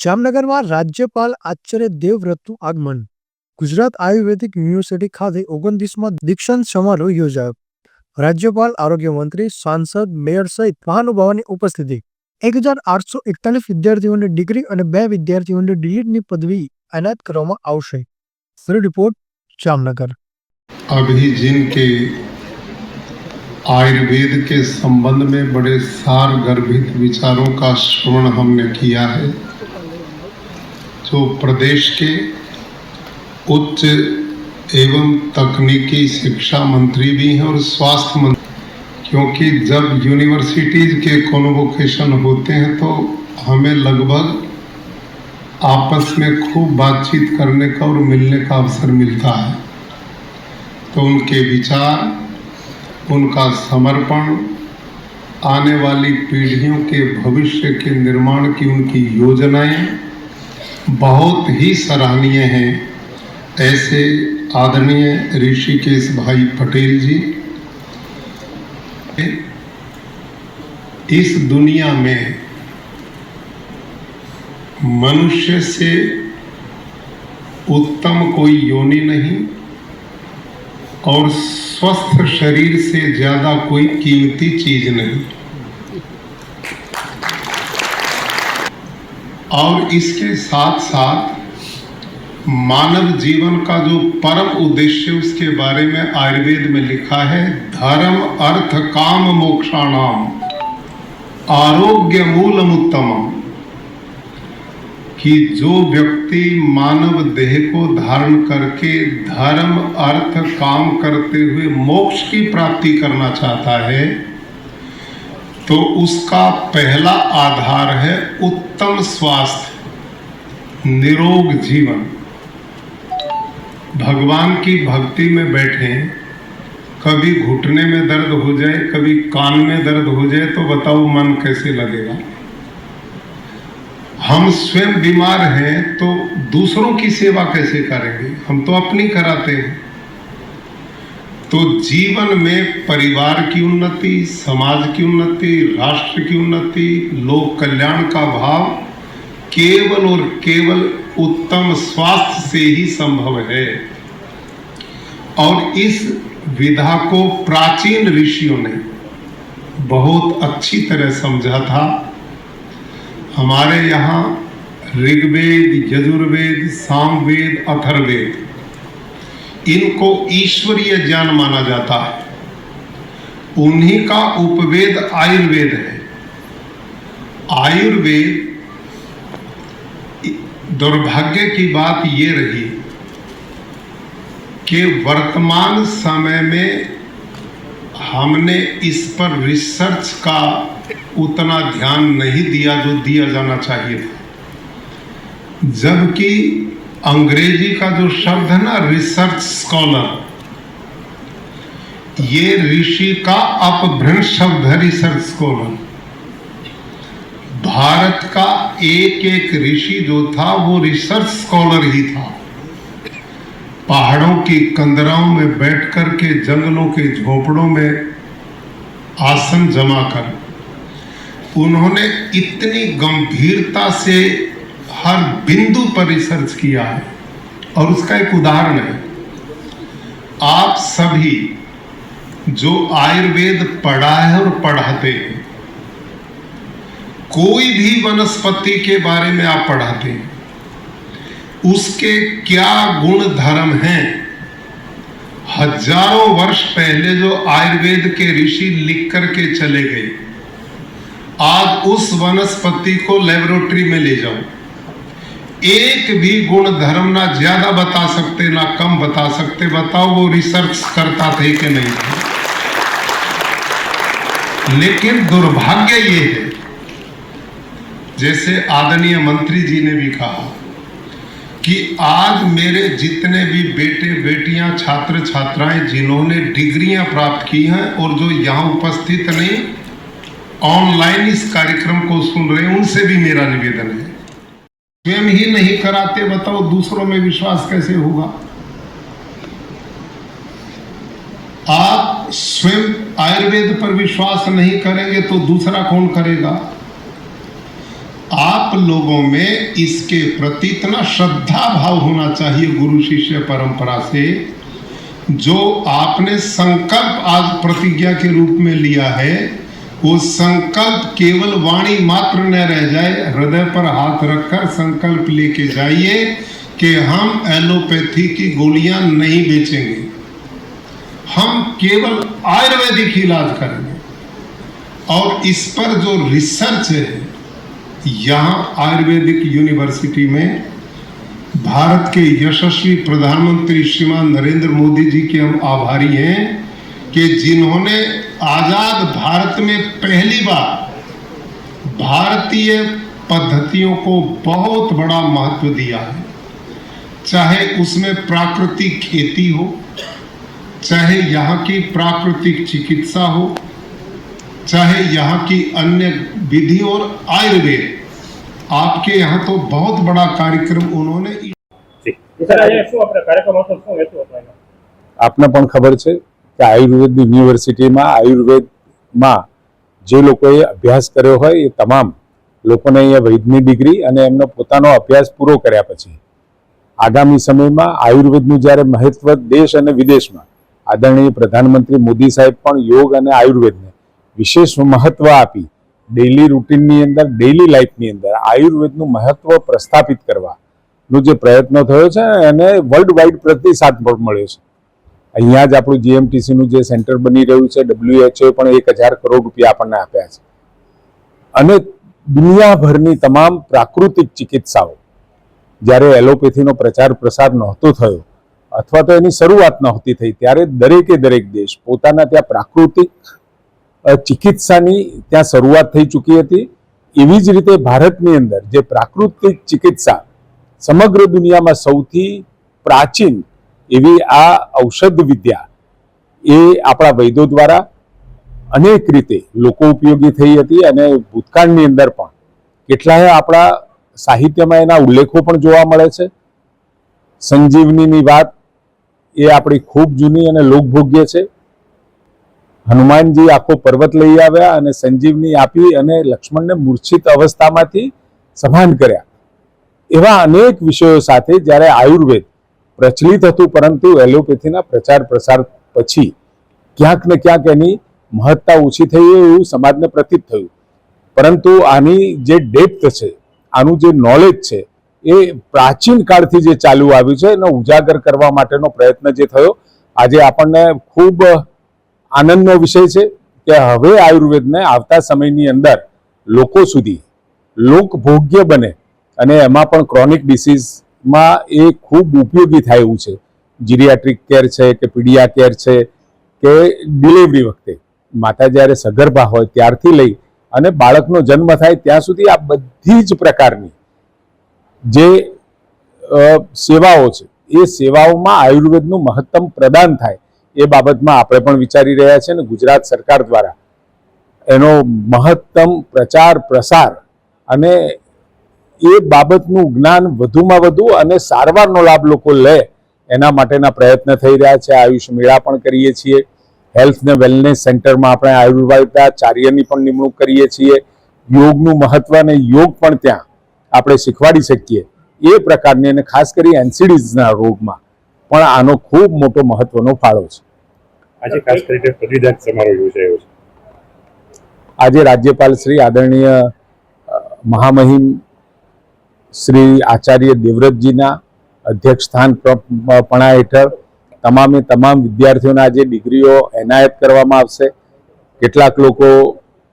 જામનગરમાં રાજ્યપાલ આચાર્ય દેવવ્રતનું આગમન ગુજરાત આયુર્વેદિક યુનિવર્સિટી ખાતે ઓગણત્રીસમાં દીક્ષાંત સમારોહ યોજાયો રાજ્યપાલ આરોગ્ય મંત્રી સાંસદ મેયર સહિત મહાનુભાવોની ઉપસ્થિતિ એક હજાર આઠસો એકતાલીસ વિદ્યાર્થીઓને ડિગ્રી અને બે વિદ્યાર્થીઓને ડીલીટની પદવી એનાયત કરવામાં આવશે બ્યુરો રિપોર્ટ જામનગર अभी जिनके आयुर्वेद के संबंध में बड़े सार गर्भित विचारों का श्रवण हमने किया है जो प्रदेश के उच्च एवं तकनीकी शिक्षा मंत्री भी हैं और स्वास्थ्य मंत्री। क्योंकि जब यूनिवर्सिटीज के कॉन्वोकेशन होते हैं तो हमें लगभग आपस में खूब बातचीत करने का और मिलने का अवसर मिलता है। तो उनके विचार, उनका समर्पण, आने वाली पीढ़ियों के भविष्य के निर्माण की उनकी योजनाएँ बहुत ही सराहनीय हैं। ऐसे आदरणीय ऋषिकेश भाई पटेल जी, इस दुनिया में मनुष्य से उत्तम कोई योनि नहीं और स्वस्थ शरीर से ज़्यादा कोई कीमती चीज़ नहीं। और इसके साथ साथ मानव जीवन का जो परम उद्देश्य उसके बारे में आयुर्वेद में लिखा है, धर्म, अर्थ, काम, मोक्षाणाम, आरोग्य मूलम उत्तमम, कि जो व्यक्ति मानव देह को धारण करके धर्म, अर्थ, काम करते हुए मोक्ष की प्राप्ति करना चाहता है तो उसका पहला आधार है उत्तम स्वास्थ्य, निरोग जीवन। भगवान की भक्ति में बैठे, कभी घुटने में दर्द हो जाए, कभी कान में दर्द हो जाए तो बताओ मन कैसे लगेगा? हम स्वयं बीमार हैं तो दूसरों की सेवा कैसे करेंगे? हम तो अपनी कराते हैं। तो जीवन में परिवार की उन्नति, समाज की उन्नति, राष्ट्र की उन्नति, लोक कल्याण का भाव केवल और केवल उत्तम स्वास्थ्य से ही संभव है। और इस विधा को प्राचीन ऋषियों ने बहुत अच्छी तरह समझा था। हमारे यहाँ ऋग्वेद, यजुर्वेद, सामवेद, अथर्वेद इनको ईश्वरीय ज्ञान माना जाता है। उन्हीं का उपवेद आयुर्वेद है। आयुर्वेद दुर्भाग्य की बात ये रही कि वर्तमान समय में हमने इस पर रिसर्च का उतना ध्यान नहीं दिया जो दिया जाना चाहिए जबकि अंग्रेज़ी का जो शब्द है ना रिसर्च स्कॉलर ये ऋषि का अपभ्रंश शब्द है रिसर्च स्कॉलर भारत का एक एक ऋषि जो था, वो रिसर्च स्कॉलर ही था। पहाड़ों की कंदराओं में बैठ कर के जंगलों के झोपड़ों में आसन जमा कर। उन्होंने इतनी गंभीरता से हर बिंदु पर रिसर्च किया है। और उसका एक उदाहरण है। आप सभी जो आयुर्वेद पढ़ा है और पढ़ाते हैं, कोई भी वनस्पति के बारे में आप पढ़ाते हैं, उसके क्या गुण धर्म हैं? हज़ारों वर्ष पहले जो आयुर्वेद के ऋषि लिख करके चले गए, आज उस वनस्पति को लेबोरेटरी में ले जाओ। एक भी गुण धर्म ना ज़्यादा बता सकते, ना कम बता सकते। बताओ, वो रिसर्च करता थे कि नहीं? लेकिन दुर्भाग्य ये है, जैसे आदरणीय मंत्री जी ने भी कहा, कि आज मेरे जितने भी बेटे, बेटियाँ, छात्र, छात्राएँ, जिन्होंने डिग्रियाँ प्राप्त की हैं और जो यहाँ उपस्थित नहीं ऑनलाइन इस कार्यक्रम को सुन रहे हैं, उनसे भी मेरा निवेदन है। स्वयं ही नहीं कराते, बताओ दूसरों में विश्वास कैसे होगा? आप स्वयं आयुर्वेद पर विश्वास नहीं करेंगे तो दूसरा कौन करेगा? आप लोगों में इसके प्रति इतना श्रद्धा भाव होना चाहिए गुरु शिष्य परंपरा से, जो आपने संकल्प आज प्रतिज्ञा के रूप में लिया है वो संकल्प केवल वाणी मात्र न रह जाए, हृदय पर हाथ रखकर संकल्प लेके जाइए कि हम एलोपैथी की गोलियाँ नहीं बेचेंगे। हम केवल आयुर्वेदिक इलाज करेंगे। और इस पर जो रिसर्च है, यहाँ आयुर्वेदिक यूनिवर्सिटी में भारत के यशस्वी प्रधानमंत्री श्रीमान नरेंद्र मोदी जी के हम आभारी हैं। कि जिन्होंने आजाद भारत में पहली बार भारतीय पद्धतियों को बहुत बड़ा महत्व दिया है चाहे उसमें प्राकृतिक खेती हो चाहे यहाँ की प्राकृतिक चिकित्सा हो चाहे यहाँ की अन्य विधि और आयुर्वेद आपके यहाँ तो बहुत बड़ा कार्यक्रम उन्होंने સર આજે શું આપણે કાર્યક્રમ હતો શું હેતુ હતો એનો આપને પણ ખબર છે કે આયુર્વેદ યુનિવર્સિટીમાં, આયુર્વેદમાં જે લોકોએ અભ્યાસ કર્યો હોય એ તમામ લોકોને અહીંયા વૈદની ડિગ્રી અને એમનો પોતાનો અભ્યાસ પૂરો કર્યા પછી. આગામી સમયમાં આયુર્વેદનું જ્યારે મહત્વ દેશ અને વિદેશમાં, આદરણીય પ્રધાનમંત્રી મોદી સાહેબ પણ યોગ અને આયુર્વેદને વિશેષ મહત્વ આપી ડેઇલી રૂટીનની અંદર, ડેઇલી લાઈફની અંદર આયુર્વેદનું મહત્વ પ્રસ્થાપિત કરવાનો જે પ્રયત્નો થયો છે એને વર્લ્ડ વાઇડ પ્રતિસાદ મળ્યો છે. અહીંયા જ આપણું જીએમટીસીનું જે સેન્ટર બની રહ્યું છે WHO પણ એક હજાર કરોડ રૂપિયા આપણને આપ્યા છે. અને દુનિયાભરની તમામ પ્રાકૃતિક ચિકિત્સાઓ, જ્યારે એલોપેથીનો પ્રચાર પ્રસાર નહોતો થયો, અથવા તો એની શરૂઆત નહોતી થઈ, ત્યારે દરેકે દરેક દેશ પોતાના ત્યાં પ્રાકૃતિક ચિકિત્સાની ત્યાં શરૂઆત થઈ ચૂકી હતી. એવી જ રીતે ભારતની અંદર જે પ્રાકૃતિક ચિકિત્સા સમગ્ર દુનિયામાં સૌથી પ્રાચીન એવી આ ઔષધ વિદ્યા એ આપણા વૈદો દ્વારા અનેક રીતે લોકો ઉપયોગી થઈ હતી અને ભૂતકાળની અંદર પણ કેટલાય આપણા સાહિત્યમાં એના ઉલ્લેખો પણ જોવા મળે છે. સંજીવનીની વાત એ આપણી ખૂબ જૂની અને લોકભોગ્ય છે. હનુમાનજી આખો પર્વત લઈ આવ્યા અને સંજીવની આપી અને લક્ષ્મણને મૂર્છિત અવસ્થામાંથી સભાન કર્યા. એવા અનેક વિષયો સાથે જ્યારે આયુર્વેદ પ્રચલિત હતું, પરંતુ એલોપેથીના પ્રચાર પ્રસાર પછી ક્યાંક ને ક્યાંક એની મહત્તા ઓછી થઈ એવું સમાજને પ્રતીત થયું. પરંતુ આની જે ડેપ્થ છે, આનું જે નોલેજ છે, એ પ્રાચીન કાળથી જે ચાલુ આવ્યું છે, એનો ઉજાગર કરવા માટેનો પ્રયત્ન જે થયો, આજે આપણને ખૂબ આનંદનો વિષય છે કે હવે આયુર્વેદને આવતા સમયની અંદર લોકો સુધી લોકભોગ્ય બને અને એમાં પણ ક્રોનિક ડિસીઝમાં એ ખૂબ ઉપયોગી થાય એવું છે. જીરિયાટ્રિક કેર છે કે પીડિયા કેર છે કે ડિલિવરી વખતે. માતા જ્યારે સગર્ભા હોય ત્યારથી લઈ અને બાળકનો જન્મ થાય ત્યાં સુધી આ બધી જ પ્રકારની જે સેવાઓ છે, એ સેવાઓમાં આયુર્વેદનું મહત્તમ પ્રદાન થાય એ બાબતમાં આપણે પણ વિચારી રહ્યા છે અને ગુજરાત સરકાર દ્વારા એનો મહત્તમ પ્રચાર પ્રસાર અને એ બાબતનું જ્ઞાન વધુમાં વધુ અને સારવારનો લાભ લોકો લે એના માટેના પ્રયત્ન થઈ રહ્યા છે. આયુષ મેળા પણ કરીએ છીએ. હેલ્થ ને વેલનેસ સેન્ટરમાં આપણે આયુર્વેદાચાર્યની પણ નિમણૂક કરીએ છીએ. યોગનું મહત્વ અને યોગ પણ ત્યાં આપણે શીખવાડી શકીએ. એ પ્રકારની અને ખાસ કરી એનસીડીઝના રોગમાં પણ આનો ખૂબ મોટો મહત્વનો ફાળો છે. આજે ખાસ કરીને પદવીદાન સમારોહ યોજાયો છે. આજે રાજ્યપાલ શ્રી આદરણીય મહામહિમ શ્રી આચાર્ય દેવવ્રતજીના અધ્યક્ષ સ્થાન પણા હેઠળ તમામે તમામ વિદ્યાર્થીઓના આજે ડિગ્રીઓ એનાયત કરવામાં આવશે, કેટલાક લોકો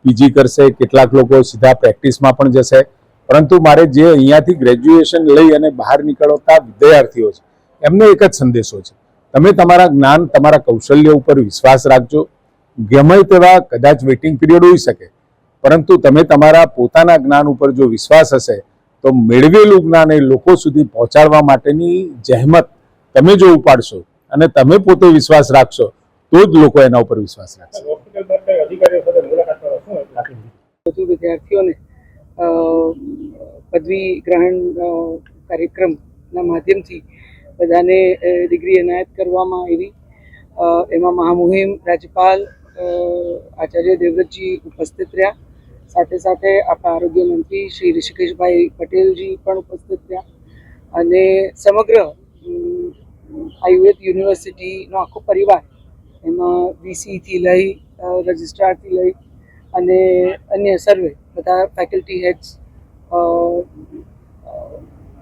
પીજી કરશે, કેટલાક લોકો સીધા પ્રેક્ટિસમાં પણ જશે. પરંતુ મારે જે અહીંયાથી ગ્રેજ્યુએશન લઈ અને બહાર નીકળતા વિદ્યાર્થીઓ છે, એમને એક જ સંદેશો છે. તમે તમારા જ્ઞાન, તમારા કૌશલ્ય ઉપર વિશ્વાસ રાખજો. ગમે તેવા કદાચ વેઇટિંગ પિરિયડ હોઈ શકે, પરંતુ તમે તમારા પોતાના જ્ઞાન ઉપર જો વિશ્વાસ હશે તો મેળવેલું જ્ઞાન એ લોકો સુધી પહોંચાડવા માટેની જહેમત તમે જો ઉપાડશો અને તમે પોતે વિશ્વાસ રાખશો તો જ લોકો એના ઉપર વિશ્વાસ રાખશે. વિદ્યાર્થીઓને પદવી ગ્રહણ કાર્યક્રમના માધ્યમથી બધાને ડિગ્રી એનાયત કરવામાં આવી. એમાં મહામુહિમ રાજ્યપાલ આચાર્ય દેવવ્રતજી ઉપસ્થિત રહ્યા. સાથે સાથે આપણા આરોગ્ય મંત્રી શ્રી ઋષિકેશભાઈ પટેલજી પણ ઉપસ્થિત રહ્યા. અને સમગ્ર આયુર્વેદ યુનિવર્સિટીનો આખો પરિવાર એમાં વીસીથી લઈ રજિસ્ટ્રારથી લઈ અને અન્ય સર્વે બધા ફેકલ્ટી હેડ્સ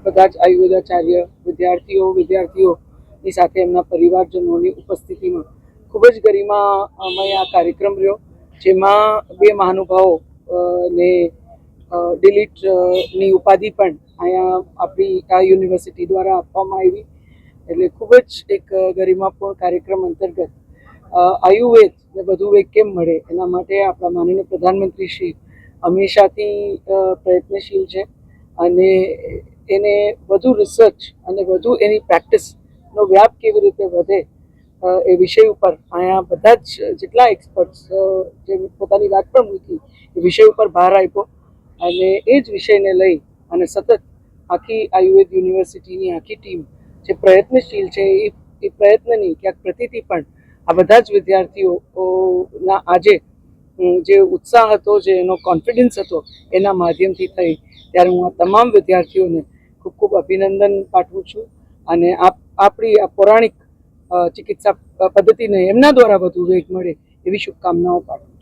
બધા જ આયુર્વેદાચાર્ય, વિદ્યાર્થીઓ, વિદ્યાર્થીઓની સાથે એમના પરિવારજનોની ઉપસ્થિતિમાં ખૂબ જ ગરિમામય આ કાર્યક્રમ રહ્યો, જેમાં બે મહાનુભાવો ને ડિલીટની ઉપાધિ પણ અહીંયા આપણી, આ યુનિવર્સિટી દ્વારા આપવામાં આવી. એટલે ખૂબ જ એક ગરિમાપૂર્ણ કાર્યક્રમ અંતર્ગત આયુર્વેદ ને વધુ વેગ કેમ મળે એના માટે આપણા માનનીય પ્રધાનમંત્રી શ્રી હંમેશાથી પ્રયત્નશીલ છે. અને એને વધુ રિસર્ચ અને વધુ એની પ્રેક્ટિસનો વ્યાપ કેવી રીતે વધે એ વિષય ઉપર અહીંયા બધા જ જેટલા એક્સપર્ટ્સ જે પોતાની વાત પણ મૂકી વિષય ઉપર ભાર આપ્યો અને એ જ વિષયને લઈ અને સતત આખી આયુર્વેદ યુનિવર્સિટીની આખી ટીમ જે પ્રયત્નશીલ છે, એ એ પ્રયત્નની ક્યાંક પ્રતિથી પણ આ બધા જ વિદ્યાર્થીઓના આજે જે ઉત્સાહ હતો, જે એનો કોન્ફિડન્સ હતો, એના માધ્યમથી થઈ. ત્યારે હું આ તમામ વિદ્યાર્થીઓને ખૂબ ખૂબ અભિનંદન પાઠવું છું અને આપ, આપણી આ પૌરાણિક ચિકિત્સા પદ્ધતિને એમના દ્વારા વધુ વેગ મળે એવી શુભકામનાઓ પાઠવું